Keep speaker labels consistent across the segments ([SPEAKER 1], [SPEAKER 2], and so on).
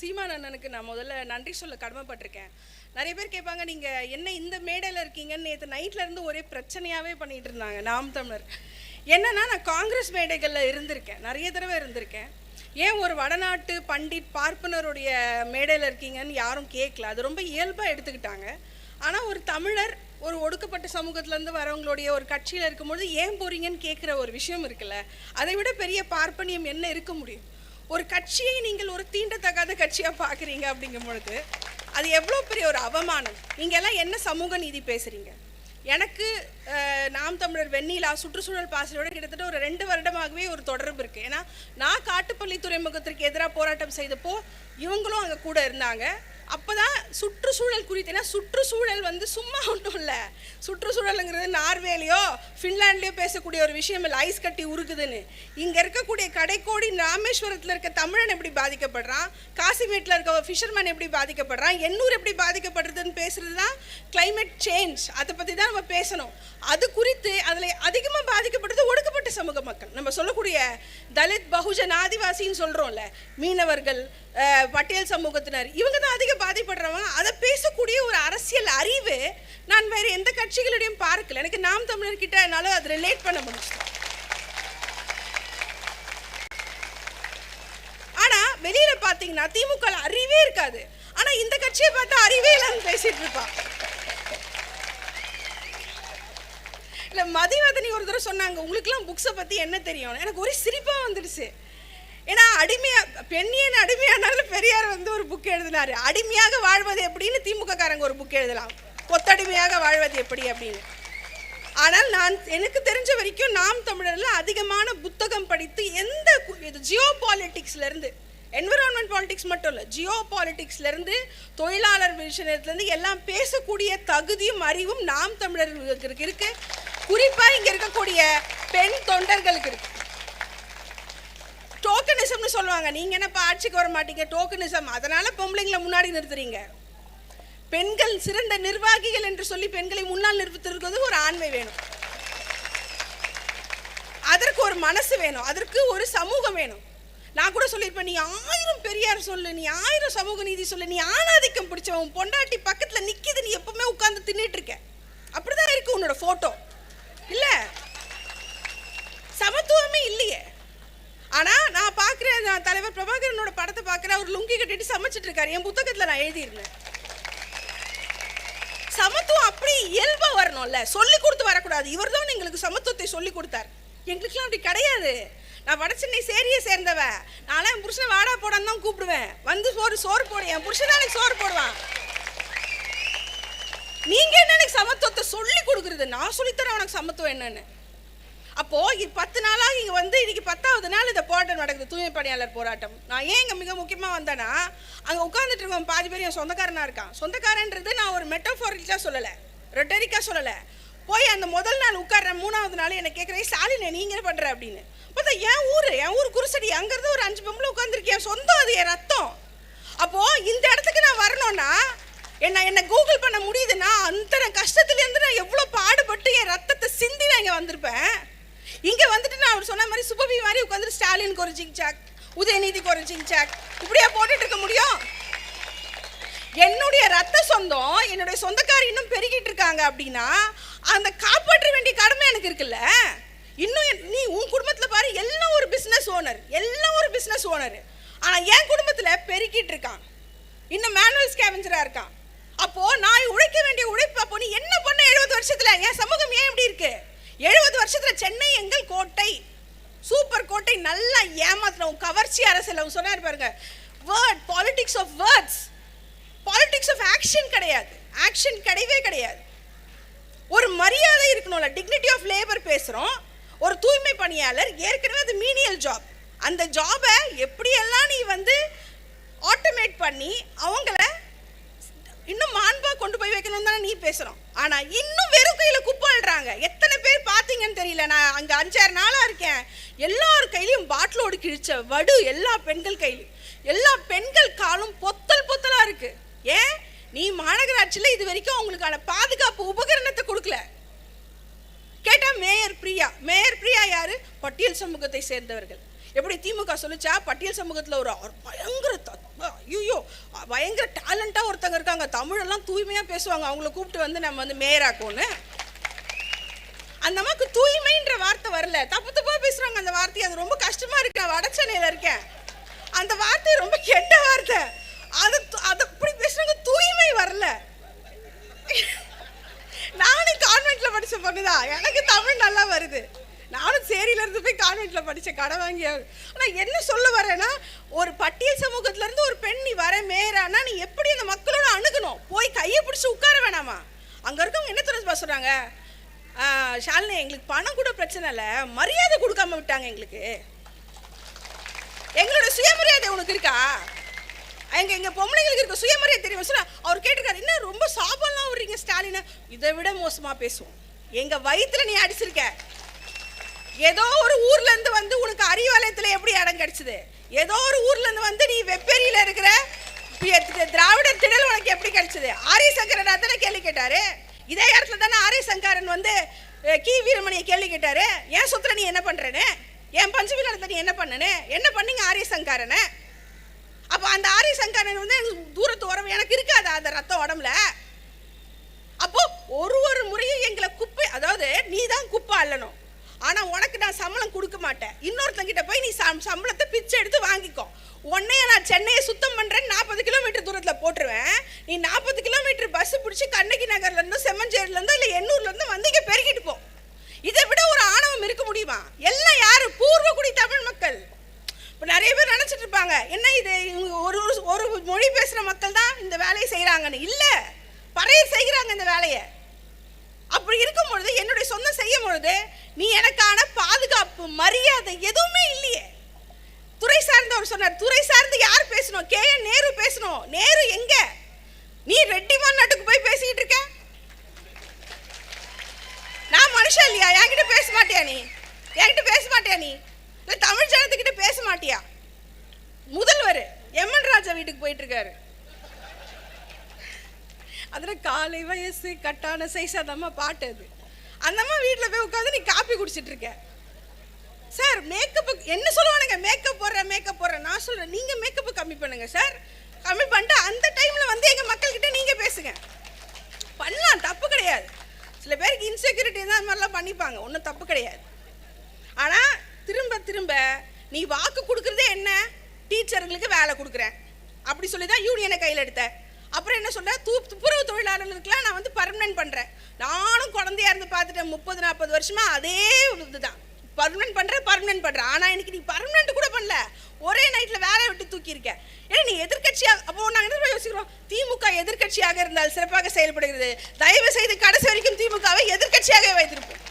[SPEAKER 1] சீமான் அண்ணனுக்கு நான் முதல்ல நன்றி சொல்ல கடமைப்பட்டிருக்கேன். நிறைய பேர் கேட்பாங்க நீங்கள் என்ன இந்த மேடையில் இருக்கீங்கன்னு நேற்று நைட்லேருந்து ஒரே பிரச்சனையாகவே பண்ணிகிட்டு இருந்தாங்க நாம் தமிழர். என்னன்னா நான் காங்கிரஸ் மேடைகளில் இருந்திருக்கேன் நிறைய தடவை இருந்திருக்கேன். ஏன் ஒரு வடநாட்டு பண்டிட் பார்ப்பனருடைய மேடையில் இருக்கீங்கன்னு யாரும் கேட்கல. அது ரொம்ப இயல்பாக எடுத்துக்கிட்டாங்க. ஆனால் ஒரு தமிழர் ஒரு ஒடுக்கப்பட்ட சமூகத்திலேருந்து வரவங்களுடைய ஒரு கட்சியில் இருக்கும்பொழுது ஏன் போகிறீங்கன்னு கேட்குற ஒரு விஷயம் இருக்குல்ல அதை விட பெரிய பார்ப்பனியம் என்ன இருக்க முடியும்? ஒரு கட்சியை நீங்கள் ஒரு தீண்டத்தகாத கட்சியாக பார்க்குறீங்க அப்படிங்கும் பொழுது அது எவ்வளோ பெரிய ஒரு அவமானம். நீங்கள் எல்லாம் என்ன சமூக நீதி பேசுகிறீங்க எனக்கு நாம் தமிழர் வெண்ணிலா சுற்றுச்சூழல் பாசையோடு கிட்டத்தட்ட ஒரு ரெண்டு வருடமாகவே ஒரு தொடர்பு இருக்குது ஏன்னா நான் காட்டுப்பள்ளி துறைமுகத்திற்கு எதிராக போராட்டம் செய்தப்போ இவங்களும் அங்கே கூட இருந்தாங்க. அப்போதான் சுற்றுச்சூழல் குறித்து ஏன்னா சுற்றுச்சூழல் வந்து சும்மா ஒன்றும் இல்லை. சுற்றுச்சூழலுங்கிறது நார்வேலையோ ஃபின்லாண்ட்லேயோ பேசக்கூடிய ஒரு விஷயம் இல்லை. ஐஸ் கட்டி உருகுதுன்னு இங்கே இருக்கக்கூடிய கடைக்கோடி ராமேஸ்வரத்தில் இருக்க தமிழன் எப்படி பாதிக்கப்படுறான்? காசிமேட்டில் இருக்க ஃபிஷர்மேன் எப்படி பாதிக்கப்படுறான்? எண்ணூர் எப்படி பாதிக்கப்படுறதுன்னு பேசுறது தான் கிளைமேட் சேஞ்ச் அதை பற்றி தான் நம்ம பேசணும். அது குறித்து அதில் அதிகமாக பாதிக்கப்படுறது ஒடுக்கப்பட்ட சமூக மக்கள். நம்ம சொல்லக்கூடிய தலித் பகுஜன் ஆதிவாசின்னு சொல்கிறோம்ல மீனவர்கள் பட்டியல் சமூகத்தினர் இவங்க தான் அதிக பாதிப்படுறவங்க அதை பேசக்கூடிய ஒரு அரசியல் அறிவு நான் வேறு எந்த கட்சிகளிடையும் பார்க்கல. எனக்கு நாம் தமிழர்கிட்ட என்னால் அதை ரிலேட் பண்ண முடியும் ஆனா வெளியில பார்த்தீங்கன்னா திமுக அறிவே இருக்காது. ஆனா இந்த கட்சியை பார்த்தா அறிவே இல்லைன்னு பேசிட்டு இருப்பான் இல்லை மதிவதனி ஒரு தடவை சொன்னாங்க உங்களுக்குலாம் புக்ஸை பத்தி என்ன தெரியும்? எனக்கு ஒரே சிரிப்பா வந்துடுச்சு. ஏன்னா அடிமையா பெண்ணியன் அடிமையானாலும் பெரியார் வந்து ஒரு புக் எழுதினாரு. அடிமையாக வாழ்வது எப்படின்னு திமுக காரங்க ஒரு புக் எழுதலாம். கொத்தடிமையாக வாழ்வது எப்படி அப்படின்னு. ஆனால் நான் எனக்கு தெரிஞ்ச வரைக்கும் நாம் தமிழரில் அதிகமான புத்தகம் படித்து எந்த இது ஜியோ பாலிட்டிக்ஸ்லேருந்து என்விரான்மெண்ட் பாலிட்டிக்ஸ் மட்டும் இல்லை ஜியோ பாலிட்டிக்ஸ்லேருந்து தொழிலாளர் விஷயத்துலேருந்து எல்லாம் பேசக்கூடிய தகுதியும் அறிவும் நாம் தமிழர்களுக்கு இருக்குது குறிப்பாக இங்கே இருக்கக்கூடிய பெண் தொண்டர்களுக்கு இருக்குது டோக்கனிசம்னு சொல்லுவாங்க. நீங்கள் என்னப்பா ஆட்சிக்கு வர மாட்டீங்க? டோக்கனிசம் அதனால் பொம்பளைங்களை முன்னாடி நிறுத்துறீங்க. பெண்கள் சிறந்த நிர்வாகிகள் என்று சொல்லி பெண்களை முன்னால் நிறுத்திருக்கிறது ஒரு ஆண்மை வேணும். அதற்கு ஒரு மனசு வேணும். அதற்கு ஒரு சமூகம் வேணும். நான் கூட சொல்லியிருப்பேன் நீ ஆயிரம் பெரியார் சொல்லு நீ ஆயிரம் சமூக நீதி சொல்லு நீ ஆணாதிக்கம் பிடிச்சவன் உன் பொண்டாட்டி பக்கத்தில் நிற்கிது நீ எப்பவுமே உட்காந்து தின்னுட்டு இருக்க. அப்படிதான் இருக்கு உன்னோட ஃபோட்டோ இல்லை? சமத்துவமே இல்லையே. ஆனா நான் பார்க்குறேன் நான் தலைவர் பிரபாகரனோட படத்தை பார்க்குறேன் அவர் லுங்கி கட்டிட்டு சமைச்சிட்டு இருக்காரு. என் புத்தகத்துல நான் எழுதியிருந்தேன். சமத்துவம் அப்படி இயல்பா வரணும்ல. சொல்லி கொடுத்து வரக்கூடாது. இவர் தான் எங்களுக்கு சமத்துவத்தை சொல்லி கொடுத்தார். எங்களுக்குலாம் அப்படி கிடையாது. நான் வடச்சென்னை சேரியை சேர்ந்தவ. நான்லாம் என் புருஷனை வாடா போடான்னு தான் கூப்பிடுவேன். வந்து சோறு சோறு போடு. என் புருஷன் எனக்கு சோறு போடுவான். நீங்க என்ன எனக்கு சமத்துவத்தை சொல்லி கொடுக்குறது? நான் சொல்லித்தரேன் உனக்கு சமத்துவம் என்னன்னு. அப்போ பத்து நாளா இங்க வந்து இன்னைக்கு பத்தாவது நாள் இந்த போராட்டம் நடக்குது தூய்மை பணியாளர் போராட்டம். நான் ஏன் இங்கே மிக முக்கியமாக வந்தேன்னா அங்கே உட்காந்துட்டு இருக்கவன் பாதி பேர் என் சொந்தக்காரனாக இருக்கான். சொந்தக்காரன்றது நான் ஒரு மெட்டோஃபாரிக்கா சொல்லலை. ரொட்டரிக்காக சொல்லலை. போய் அந்த முதல் நாள் உட்கார்ற மூணாவது நாள் என்ன கேட்குறேன் ஸ்டாலின் நீங்களே பண்ணுற அப்படின்னு. பார்த்தா என் ஊர்? என் ஊர் குருசடி. அங்கேருந்து ஒரு அஞ்சு பொம்பளை உட்காந்துருக்கேன் சொந்தம் அது என் ரத்தம். அப்போது இந்த இடத்துக்கு நான் வரணும்னா என்ன என்னை கூகுள் பண்ண முடியுதுன்னா அந்த கஷ்டத்துலேருந்து நான் எவ்வளோ பாடுபட்டு என் ரத்தத்தை சிந்தி நான் இங்கே வந்திருப்பேன். இங்கே வந்துட்டு நான் அவர் சொன்ன மாதிரி சுபவி மாதிரி உட்காந்து ஸ்டாலினுக்கு ஒரு ஜிங் சாக் உதயநிதிக்கு ஒரு ஜிங் சாக் இப்படியா போட்டுட்டு இருக்க முடியும்? என்னுடைய ரத்த சொந்தம் என்னுடைய சொந்தக்காரி இன்னும் பெருகிட்டு இருக்காங்க அப்படின்னா அந்த காப்பாற்ற வேண்டிய கடமை எனக்கு இருக்குல்ல? இன்னும் என்- நீ உன் குடும்பத்தில் பாரு எல்லாம் ஒரு பிஸ்னஸ் ஓனர் எல்லாம் ஒரு பிஸ்னஸ் ஓனர் ஆனால் என் குடும்பத்தில் பெருக்கிட்டு இருக்கான். இன்னும் மேனுவல் ஸ்கேவெஞ்சரா இருக்கான். அப்போ நான் உழைக்க வேண்டிய உழைப்பு அப்போ நீ என்ன பண்ண எழுபது வருஷத்தில்? என் சமூகம் ஏன் இப்படி இருக்குது வருஷத்துல சென்னை எங்கள் கோட்டை. சூப்பர் கோட்டை நல்லா ஏமாத்துறோம் கவர்ச்சி அரசியல் அவங்க சொன்னார் பாருங்க. Word politics of words politics of action கிடையாது. ஆக்ஷன் கிடையவே கிடையாது. ஒரு மரியாதை இருக்கணும்ல டிக்னிட்டி ஆஃப் லேபர் பேசுகிறோம் ஒரு தூய்மை பணியாளர் ஏற்கனவே அது மீனியல் ஜாப் அந்த ஜாபை எப்படியெல்லாம் நீ வந்து ஆட்டோமேட் பண்ணி அவங்கள இன்னும் மாண்பா கொண்டு போய் வைக்கணும் தானே நீ பேசுகிறோம் ஆனால் இன்னும் வெறும் கையில் குப்பாடுறாங்க எத்தனை பேர் பார்த்தீங்கன்னு தெரியல. நான் அங்கே அஞ்சாறு நாளாக இருக்கேன். எல்லார் கையிலையும் பாட்டிலோடு கிழிச்ச வடு எல்லா பெண்கள் கையிலையும். எல்லா பெண்கள் காலும் பொத்தல் பொத்தலாக இருக்குது ஏன்? நீ மாநகராட்சியில் இது வரைக்கும் அவங்களுக்கான பாதுகாப்பு உபகரணத்தை கொடுக்கல. கேட்டால் மேயர் பிரியா. மேயர் பிரியா யார்? பட்டியல் சமூகத்தை சேர்ந்தவர்கள். எப்படி திமுக சொல்லிச்சா? பட்டியல் சமூகத்தில் ஒரு பயங்கர ஐயோ பயங்கர டேலண்ட்டாக ஒருத்தங்க இருக்காங்க. தமிழெல்லாம் தூய்மையாக பேசுவாங்க. அவங்கள கூப்பிட்டு வந்து நம்ம வந்து மேயராக்கோன்னு அந்த அம்மாவுக்கு தூய்மைன்ற வார்த்தை வரல. தப்பு தப்பாக பேசுகிறாங்க அந்த வார்த்தை. அது ரொம்ப கஷ்டமாக இருக்கு. நான் சென்னையில் இருக்கேன். அந்த வார்த்தை ரொம்ப கெட்ட வார்த்தை. அது அது அப்படி பேசுகிறாங்க தூய்மை வரல. நானும் படித்த பொண்ணு தான் எனக்கு தமிழ் நல்லா வருது. நானும் சேரியிலேருந்து போய் கான்வெண்ட்டில் படித்த கடை வாங்கி ஆனால் என்ன சொல்ல வரேன்னா ஒரு பட்டியல் சமூகத்திலேருந்து ஒரு பெண் நீ வர மேயரானா நீ எப்படி அந்த மக்களோட அணுகணும்? போய் கையை பிடிச்சி உட்கார வேணாமா? அங்கே இருக்கவங்க என்ன தெரிஞ்சு சொல்றாங்க? ஷாலினி எங்களுக்கு பணம் கூட பிரச்சனை இல்லை. மரியாதை கொடுக்காம விட்டாங்க எங்களுக்கு. எங்களோட சுயமரியாதை உனக்கு இருக்கா? எங்க எங்க பொம்பளைங்களுக்கு இருக்க சுயமரியாதை தெரியும்? சொல்ல அவர் கேட்டிருக்காரு என்ன ரொம்ப சாபம்லாம் விடுறீங்க ஸ்டாலினை? இதை விட மோசமா பேசுவோம். எங்க வயிற்றுல நீ அடிச்சிருக்க. ஏதோ ஒரு ஊர்ல இருந்து வந்து உனக்கு அறிவாலயத்துல எப்படி இடம் கிடைச்சது? ஏதோ ஒரு ஊர்ல இருந்து வந்து நீ வெப்பேரியில இருக்கிற திராவிட திடல் உனக்கு எப்படி கிடைச்சது? ஆரிய சங்கரநாதனை கேள்வி கேட்டாரு? இதே இடத்துல தானே ஆரியசங்காரன் வந்து கி வீரமணியை கேள்வி கேட்டாரு. ஏன் சுத்திர நீ என்ன பண்றேன்னு? என் பஞ்சமி நீ என்ன பண்ணனு? என்ன பண்ணீங்க ஆரியசங்காரனை அப்போ அந்த ஆரிய சங்கரன் வந்து எனக்கு தூரத்து உறவு எனக்கு இருக்காது அந்த ரத்தம் உடம்புல? அப்போ ஒரு ஒரு முறையும் எங்களை குப்பை அதாவது நீ தான் குப்பை அல்லணும். ஆனால் உனக்கு நான் சம்பளம் கொடுக்க மாட்டேன். இன்னொருத்தங்கிட்ட போய் நீ சம்- சம்பளத்தை பிச்சை எடுத்து வாங்கிக்கோ. உன்னைய நான் சென்னையை சுத்தம் பண்ணுறேன் நாற்பது கிலோமீட்டர் தூரத்தில் போட்டுருவேன். நீ நாற்பது கிலோமீட்டர் பஸ் பிடிச்சி கண்ணகி நகர்ல இருந்து இல்லை எண்ணூர்லேருந்து வந்து இங்கே பெருகிட்டு போ. இதை விட ஒரு ஆணவம் இருக்க முடியுமா? எல்லாம் யார்? பூர்வக்குடி தமிழ் மக்கள். இப்போ நிறைய பேர் நினச்சிட்டு இருப்பாங்க என்ன இது? இவங்க ஒரு ஒரு- ஒரு மொழி பேசுகிற மக்கள் தான் இந்த வேலையை செய்கிறாங்கன்னு இல்லை பறைய செய்கிறாங்க இந்த வேலையை. அப்படி இருக்கும் பொழுது என்னுடைய சொந்தம் செய்யும் பொழுது நீ எனக்கான பாதுகாப்பு மரியாதை எதுவுமே இல்லையே. துறை சார்ந்தவர் சொன்னார் துறை சார்ந்து யார் பேசணும்? கே. என். நேரு பேசணும். நேரு எங்க? நீ ரெட்டிமான் நாட்டுக்கு போய் பேசிக்கிட்டு இருக்க? நான் மனுஷன் இல்லையா? என்கிட்ட பேச மாட்டியா நீ? என்கிட்ட பேச மாட்டியா நீ? இல்லை தமிழ் ஜனத்துக்கிட்ட பேச மாட்டியா? முதல்வர் எம்என் ராஜா வீட்டுக்கு போயிட்டு இருக்காரு. அதில் காலை வயசு கட்டான சைஸ் அதம்மா பாட்டு அது அந்தம்மா வீட்டில் போய் உட்காந்து நீ காப்பி குடிச்சிட்டு இருக்க. சார் மேக்கப்பு என்ன சொல்லுவானுங்க? மேக்கப் போடுறேன் மேக்கப் போடுறேன். நான் சொல்கிறேன் நீங்கள் மேக்கப்பு கம்மி பண்ணுங்க சார் கம்மி பண்ணிட்டு அந்த டைமில் வந்து எங்கள் மக்கள்கிட்ட நீங்கள் பேசுங்க. பண்ணலாம் தப்பு கிடையாது. சில பேருக்கு இன்செக்யூரிட்டி தான் அது மாதிரிலாம் பண்ணிப்பாங்க. ஒன்றும் தப்பு கிடையாது. ஆனால் திரும்ப திரும்ப நீ வாக்கு கொடுக்குறதே என்ன? டீச்சருங்களுக்கு வேலை கொடுக்குறேன். அப்படி சொல்லி தான் யூனியனை கையில் எடுத்த அப்புறம் என்ன சொல்ற தூ துப்புரவு தொழிலாளர்களுக்குலாம் நான் வந்து பர்மனன்ட் பண்ணுறேன் நானும் குழந்தையா இருந்து பார்த்துட்டேன் முப்பது நாற்பது வருஷமா அதே இதுதான். பர்மனன்ட் பண்ணுறேன் பர்மனன்ட் பண்ணுறேன் ஆனா இன்னைக்கு நீ பர்மனன்ட் கூட பண்ணல. ஒரே நைட்ல வேலையை விட்டு தூக்கியிருக்கேன் ஏன்னா நீ எதிர்கட்சியாக அப்போ நாங்கள் என்ன யோசிக்கிறோம்? திமுக எதிர்க்கட்சியாக இருந்தால் சிறப்பாக செயல்படுகிறது. தயவு செய்து கடைசி வரைக்கும் திமுகவை எதிர்கட்சியாகவே வைத்திருப்போம்.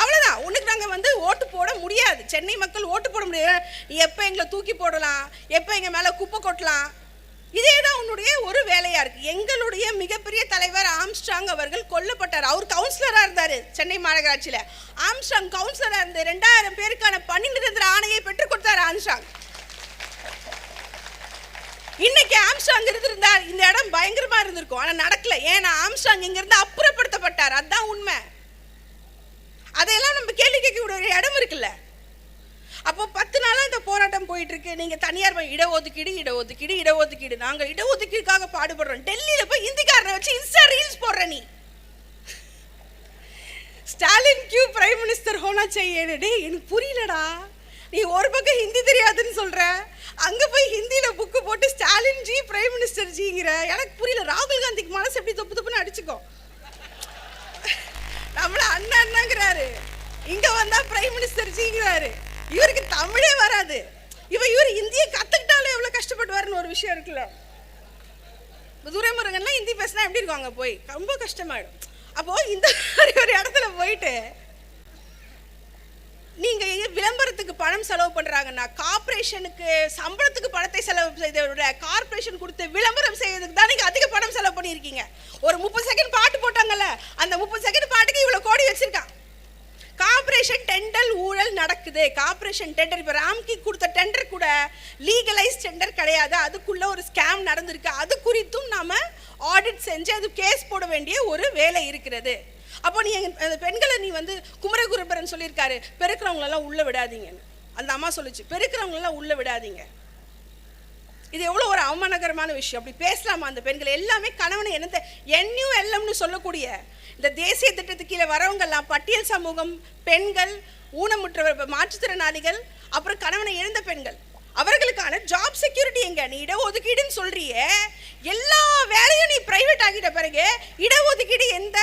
[SPEAKER 1] அவ்வளோதான் உனக்கு நாங்கள் வந்து ஓட்டு போட முடியாது. சென்னை மக்கள் ஓட்டு போட முடியாது. நீ எப்போ எங்களை தூக்கி போடலாம்? எப்போ எங்கள் மேலே குப்பை கொட்டலாம்? இதே தான் உன்னுடைய ஒரு வேலையா இருக்கு. எங்களுடைய மிகப்பெரிய தலைவர் ஆம்ஸ்ட்ராங் அவர்கள் கொல்லப்பட்டார். அவர் கவுன்சிலரா இருந்தாரு சென்னை மாநகராட்சியில. ஆம்ஸ்ட்ராங் கவுன்சிலரா இருந்து ரெண்டாயிரம் பேருக்கான பணி நிரந்தர ஆணையை பெற்றுக் கொடுத்தார் ஆம்ஸ்ட்ராங். இன்னைக்கு ஆம்ஸ்டாங் இருந்திருந்தார் இந்த இடம் பயங்கரமா இருந்திருக்கும். ஆனா நடக்கல. ஏன்னா ஆம்ஸ்டாங் இங்க இருந்து அப்புறப்படுத்த அதான் உண்மை அதையெல்லாம் நம்ம கேள்வி கேட்கக்கூடிய ஒரு இடம் இருக்குல்ல அப்போ பத்து நாளா இந்த போராட்டம் போயிட்டு இருக்கு. நீங்கள் தனியார் இடஒதுக்கீடு இடஒதுக்கீடு இடஒதுக்கீடு. நாங்கள் இடஒதுக்கீடுக்காக பாடுபடுறோம். டெல்லியில் போய் இந்திக்காரனை வச்சு இன்ஸ்டா ரீல்ஸ் போடுற நீ. ஸ்டாலின் கியூ பிரைம் மினிஸ்டர் ஹோனா செய்யணும் எனக்கு புரியலடா. நீ ஒரு பக்கம் ஹிந்தி தெரியாதுன்னு சொல்கிற அங்கே போய் ஹிந்தியில் புக்கு போட்டு ஸ்டாலின் ஜி பிரைம் மினிஸ்டர் ஜிங்கிற எனக்கு புரியல. ராகுல் காந்திக்கு மனசு எப்படி தொப்பு தொப்புன்னு அடிச்சுக்கோ நம்மள அண்ணா அண்ணாங்கிறாரு இங்க வந்தா பிரைம் மினிஸ்டர் ஜிங்கிறாரு இவருக்கு தமிழே வராது இவ இவர் இந்தியை கத்துக்கிட்டாலும் எவ்வளவு கஷ்டப்படுவாருன்னு ஒரு விஷயம் இருக்குல்ல. துரைமுருகன்லாம் ஹிந்தி பேசினா எப்படி இருக்கும் போய்? ரொம்ப கஷ்டமாயிடும். அப்போ இந்த மாதிரி ஒரு இடத்துல போயிட்டு நீங்க விளம்பரத்துக்கு பணம் செலவு பண்றாங்கன்னா கார்பரேஷனுக்கு சம்பளத்துக்கு பணத்தை செலவு செய்த விட கார்ப்பரேஷன் கொடுத்து விளம்பரம் செய்யறதுக்கு தான் நீங்க அதிக பணம் செலவு பண்ணியிருக்கீங்க. ஒரு முப்பது செகண்ட் பாட்டு போட்டாங்கல்ல அந்த முப்பது செகண்ட் பாட்டுக்கு இவ்வளவு கோடி வச்சிருக்கான் கார்ப்பரேஷன் டெண்டர் ஊழல் நடக்குது. கார்ப்பரேஷன் டெண்டர் இப்போ ராம்கி கொடுத்த டெண்டர் கூட லீகலைஸ் டெண்டர் கிடையாது. அதுக்குள்ளே ஒரு ஸ்கேம் நடந்திருக்கு. அது குறித்தும் நாம் ஆடிட் செஞ்சு அது கேஸ் போட வேண்டிய ஒரு வேலை இருக்கிறது. அப்போ நீ அந்த பெண்களை நீ வந்து குமரகுருபரன் சொல்லியிருக்காரு. பெருக்கிறவங்களெல்லாம் உள்ளே விடாதீங்கன்னு அந்த அம்மா சொல்லுச்சு பெருக்கிறவங்களெல்லாம் உள்ளே விடாதீங்க. இது எவ்வளோ ஒரு அவமானகரமான விஷயம். அப்படி பேசலாமா அந்த பெண்கள்? எல்லாமே கணவனை என்னத்தை என்யூ எல்லம்னு சொல்லக்கூடிய இந்த தேசிய திட்டத்துக்கு கீழே வரவங்கெல்லாம் பட்டியல் சமூகம் பெண்கள் ஊனமுற்றவர் மாற்றுத்திறனாளிகள் அப்புறம் கணவனை இழந்த பெண்கள். அவர்களுக்கான ஜாப் செக்யூரிட்டி எங்க? நீ இடஒதுக்கீடுன்னு சொல்றிய. எல்லா வேலையும் நீ பிரைவேட் ஆகிட்ட பிறகு இடஒதுக்கீடு எந்த?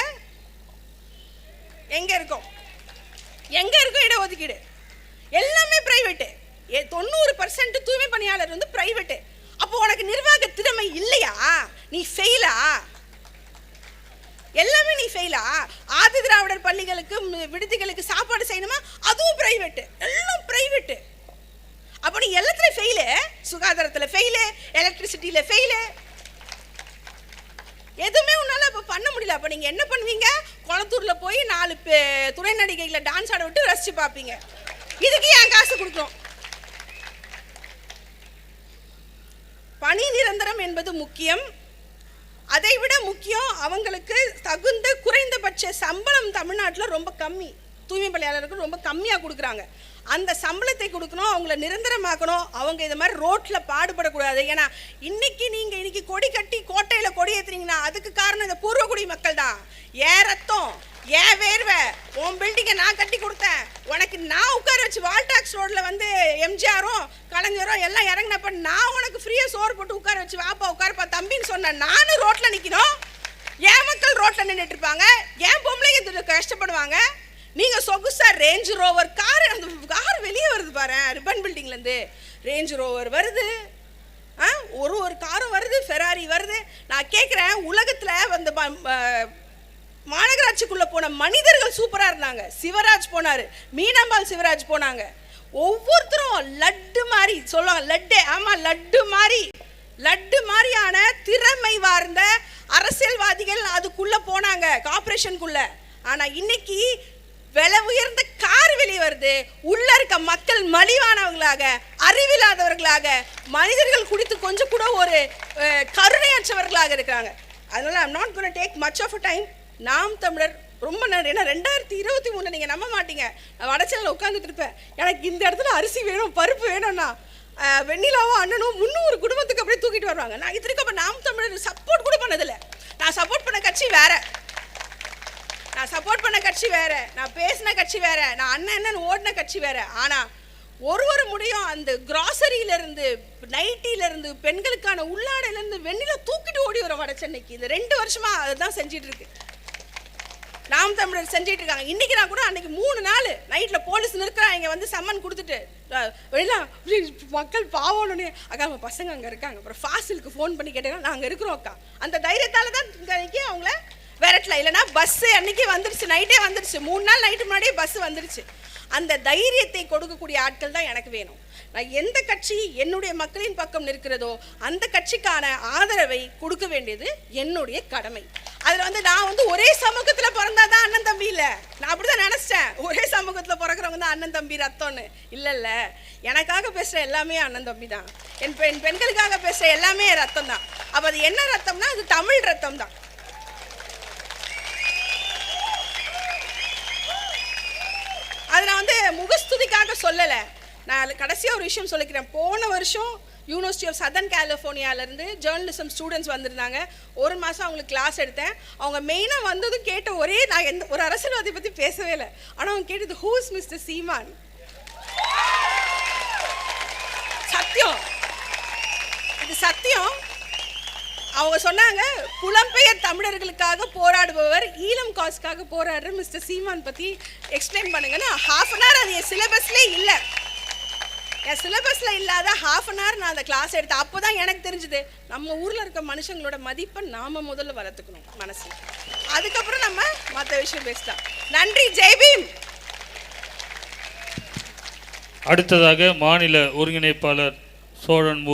[SPEAKER 1] எங்க இருக்கும்? எங்க இருக்கும் இடஒதுக்கீடு? எல்லாமே பிரைவேட்டு தொண்ணூறு பர்சன்ட் தூய்மை பணியாளர் வந்து பிரைவேட்டு அப்போ உனக்கு நிர்வாக திறமை இல்லையா? நீ ஃபெயிலா எல்லாமே நீ ஃபெயிலா ஆதி திராவிடர் பள்ளிகளுக்கு விடுதிகளுக்கு சாப்பாடு செய்யணுமா? அதுவும் ப்ரைவேட்டு எல்லாம் ப்ரைவேட்டு அப்போ நீ எல்லாத்துலேயும் ஃபெயிலு சுகாதாரத்தில் ஃபெயிலு எலக்ட்ரிசிட்டியில் ஃபெயிலு எதுவுமே உன்னால் அப்போ பண்ண முடியல. அப்போ நீங்கள் என்ன பண்ணுவீங்க? குளத்தூரில் போய் நாலு பே- துணை நடிகைகளை டான்ஸ் ஆட விட்டு ரசித்து பார்ப்பீங்க. இதுக்கு ஏன் காசு கொடுக்கணும்? பணி நிரந்தரம் என்பது முக்கியம். அதை விட முக்கியம் அவங்களுக்கு தகுந்த குறைந்தபட்ச சம்பளம் தமிழ்நாட்டில் ரொம்ப கம்மி. தூய்மை பணியாளருக்கு ரொம்ப கம்மியாக கொடுக்குறாங்க. அந்த சம்பளத்தை கொடுக்கணும் அவங்கள நிரந்தரமாக்கணும் அவங்க இது மாதிரி ரோட்டில் பாடுபடக்கூடாது. ஏன்னா இன்னைக்கு நீங்கள் இன்னைக்கு கொடி கட்டி கோட்டையில் கொடி ஏற்றுனீங்கன்னா அதுக்கு காரணம் இந்த பூர்வகுடி மக்கள் தான் ஏன் ஏன் வேர்வை? உன் பில்டிங்கை நான் கட்டி கொடுத்தேன். உனக்கு நான் உட்கார வச்சு வால்டாக்ஸ் ரோட்டில் வந்து எம்ஜிஆரும் கலைஞரும் எல்லாம் இறங்கினப்ப நான் உனக்கு ஃப்ரீயாக சோறு போட்டு உட்கார வச்சு வாப்பா உட்காரப்பா தம்பின்னு சொன்னேன் நானும் ரோட்டில் நிற்கணும் என் மக்கள் ரோட்டில் நின்றுட்டு இருப்பாங்க. என் பொம்பளைங்க கஷ்டப்படுவாங்க. நீங்கள் சொகுசா ரேஞ்ச் ரோவர் கார் அந்த கார் வெளியே வருது பாரு ரிப்பன் பில்டிங்லேருந்து ரேஞ்ச் ரோவர் வருது. ஆ ஒரு ஒரு காரும் வருது ஃபெராரி வருது. நான் கேட்குறேன் உலகத்தில் வந்து ப- மாநகராட்சிக்குள்ள போன மனிதர்கள் சூப்பரா இருந்தாங்க. சிவராஜ் போனாரு. மீனாம்பாள் சிவராஜ் போனாங்க. ஒவ்வொருத்தரும் லட்டு மாதிரி சொல்லுவாங்க லட்டே. ஆமா லட்டு மாதிரி லட்டு மாதிரியான திறமை வார்ந்த அரசியல்வாதிகள் அதுக்குள்ள போனாங்க கார்ப்பரேஷனுக்குள்ள. ஆனா இன்னைக்கு விலை உயர்ந்த கார் வெளியே வருது. உள்ள இருக்க மக்கள் மலிவானவங்களாக அறிவில்லாதவர்களாக மனிதர்கள் குடித்து கொஞ்சம் கூட ஒரு கருணையற்றவர்களாக இருக்கிறாங்க. அதனால I'm not gonna take much of a time Naam Tamilar ரொம்ப நன்றி. ஏன்னா ரெண்டாயிரத்தி இருபத்தி மூணில் நீங்கள் நம்ப மாட்டீங்க. நான் வடச்சலில் உட்காந்துட்டு இருப்பேன். எனக்கு இந்த இடத்துல அரிசி வேணும் பருப்பு வேணும்னா வெண்ணிலாவும் அண்ணனும் முந்நூறு குடும்பத்துக்கு அப்படியே தூக்கிட்டு வருவாங்க. நான் இதுக்கு அப்போ நாம் தமிழர் சப்போர்ட் கூட பண்ணதில்லை. நான் சப்போர்ட் பண்ண கட்சி வேற. நான் சப்போர்ட் பண்ண கட்சி வேற. நான் பேசின கட்சி வேற. நான் அண்ணன் அண்ணன் ஓடின கட்சி வேற. ஆனால் ஒரு ஒரு முடியும் அந்த கிராசரியிலேருந்து இருந்து பெண்களுக்கான உள்ளாடையிலேருந்து வெண்ணில தூக்கிட்டு ஓடி வர வட சென்னைக்கு. இந்த ரெண்டு வருஷமாக அதுதான் தான் செஞ்சிட்ருக்கு நாம் தமிழர் செஞ்சிட்டு இருக்காங்க இன்றைக்கி நான் கூட அன்னைக்கு மூணு நாள் நைட்ல போலீஸ் நிற்கிறாங்க. வந்து சம்மன் கொடுத்துட்டு அஹ், மக்கள் பாவம்னு அக்கா அவங்க பசங்க அங்க இருக்காங்க. அப்புறம் ஃபாசிலுக்கு ஃபோன் பண்ணி கேட்டேன்னா நாங்கள் இருக்கிறோம் அக்கா. அந்த தைரியத்தால தான் இன்றைக்கி அவங்கள விரட்டல இல்லைனா பஸ்ஸு அன்னைக்கு வந்துருச்சு. நைட்டே வந்துருச்சு. மூணு நாள் நைட்டு முன்னாடியே பஸ் வந்துருச்சு. அந்த தைரியத்தை கொடுக்கக்கூடிய ஆட்கள் தான் எனக்கு வேணும். நான் எந்த கட்சி என்னுடைய மக்களின் பக்கம் நிற்கிறதோ அந்த கட்சிக்கான ஆதரவை கொடுக்க வேண்டியது என்னுடைய கடமை. அதில் வந்து நான் வந்து ஒரே சமூகத்தில் பிறந்தாதான் அண்ணன் தம்பி இல்லை. நான் அப்படிதான் நினச்சிட்டேன். ஒரே சமூகத்தில் பிறக்கிறவங்க தான் அண்ணன் தம்பி ரத்தம்னு. இல்லை இல்லை. எனக்காக பேசுகிற எல்லாமே அண்ணன் தம்பி தான். என் பெண் பெண்களுக்காக பேசுகிற எல்லாமே ரத்தம் தான். அப்போ அது என்ன ரத்தம்னா அது தமிழ் ரத்தம் தான் அது நான் வந்து அதுக்காக சொல்லலை. நான் கடைசியாக ஒரு விஷயம் சொல்லிக்கிறேன். போன வருஷம் யூனிவர்சிட்டி ஆஃப் சதர்ன் கலிஃபோர்னியாவிலேருந்து ஜேர்னலிசம் ஸ்டூடெண்ட்ஸ் வந்திருந்தாங்க. ஒரு மாதம் அவங்களுக்கு கிளாஸ் எடுத்தேன். அவங்க மெயினாக வந்ததும் கேட்ட ஒரே நான் எந்த ஒரு அரசியல்வாதி பற்றி பேசவே இல்லை. ஆனால் அவங்க கேட்டது ஹூஸ் மிஸ்டர் சீமான் சத்தியம் இது சத்தியம் அவங்க சொன்னாங்க புலம்பெயர் தமிழர்களுக்காக போராடுபவர் ஈழம் காசுக்காக போராடுற மிஸ்டர் சீமான் பற்றி எக்ஸ்பிளைன் பண்ணுங்கன்னா ஹாஃப் அன் ஹவர் அது என் சிலபஸ்லேயே இல்லை. என் சிலபஸில் இல்லாத ஹாஃப் அன் ஹவர் நான் அந்த கிளாஸ் எடுத்தேன். அப்போ தான் எனக்கு தெரிஞ்சுது நம்ம ஊரில் இருக்க மனுஷங்களோட மதிப்பை நாம் முதல்ல வளர்த்துக்கணும் மனசில் அதுக்கப்புறம் நம்ம மற்ற விஷயம் பேசலாம். நன்றி ஜெய்பீம்
[SPEAKER 2] அடுத்ததாக மாநில ஒருங்கிணைப்பாளர் சோழன் மு.